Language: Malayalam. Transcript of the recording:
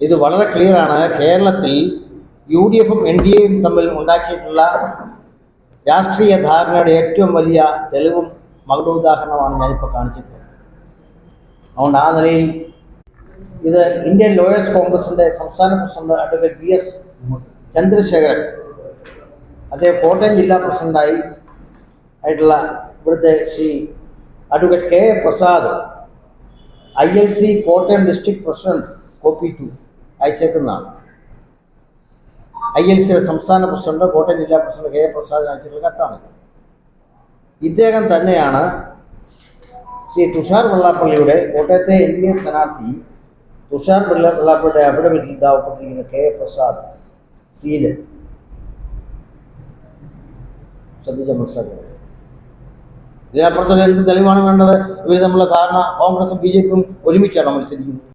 ഇത് വളരെ ക്ലിയറാണ് കേരളത്തിൽ യു ഡി എഫും എൻ ഡി എയും തമ്മിൽ ഉണ്ടാക്കിയിട്ടുള്ള രാഷ്ട്രീയ ധാരണയുടെ ഏറ്റവും വലിയ തെളിവും മകുടോദാഹരണമാണ് ഞാനിപ്പോൾ കാണിച്ചിട്ടുള്ളത് അതുകൊണ്ട് ആ നിലയിൽ ഇത് ഇന്ത്യൻ ലോയേഴ്സ് കോൺഗ്രസിന്റെ സംസ്ഥാന president advocate V S Chandrasekharan അദ്ദേഹം കോട്ടയം ജില്ലാ പ്രസിഡന്റായി ആയിട്ടുള്ള ഇവിടുത്തെ Sri advocate K Prasad I L C Kottayam district president copy to. അയച്ചേക്കുന്നതാണ് I L സിയുടെ സംസ്ഥാന പ്രസിഡന്റ് കോട്ടയം ജില്ലാ പ്രസിഡന്റ് കെ എ പ്രസാദിന് അയച്ചിട്ടുള്ള കത്താണ്. ഇദ്ദേഹം തന്നെയാണ് ശ്രീ തുഷാർ വെള്ളാപ്പള്ളിയുടെ കോട്ടയത്തെ എൻ ഡി എ സ്ഥാനാർത്ഥി തുഷാർ വെള്ള വെള്ളാപ്പള്ളിയുടെ അഫിഡവിറ്റിൽ ഇതാവപ്പെട്ടിരിക്കുന്ന കെ എ പ്രസാദ് സീൽ. ശ്രദ്ധിച്ച മനസ്സിലാക്കുന്നത് ഇതിനപ്പുറത്തുള്ള എന്ത് തെളിവാണ് വേണ്ടത്? ഇവർ തമ്മിലുള്ള ധാരണ കോൺഗ്രസും ബി ജെ പിയും ഒരുമിച്ചാണ് മത്സരിക്കുന്നത്?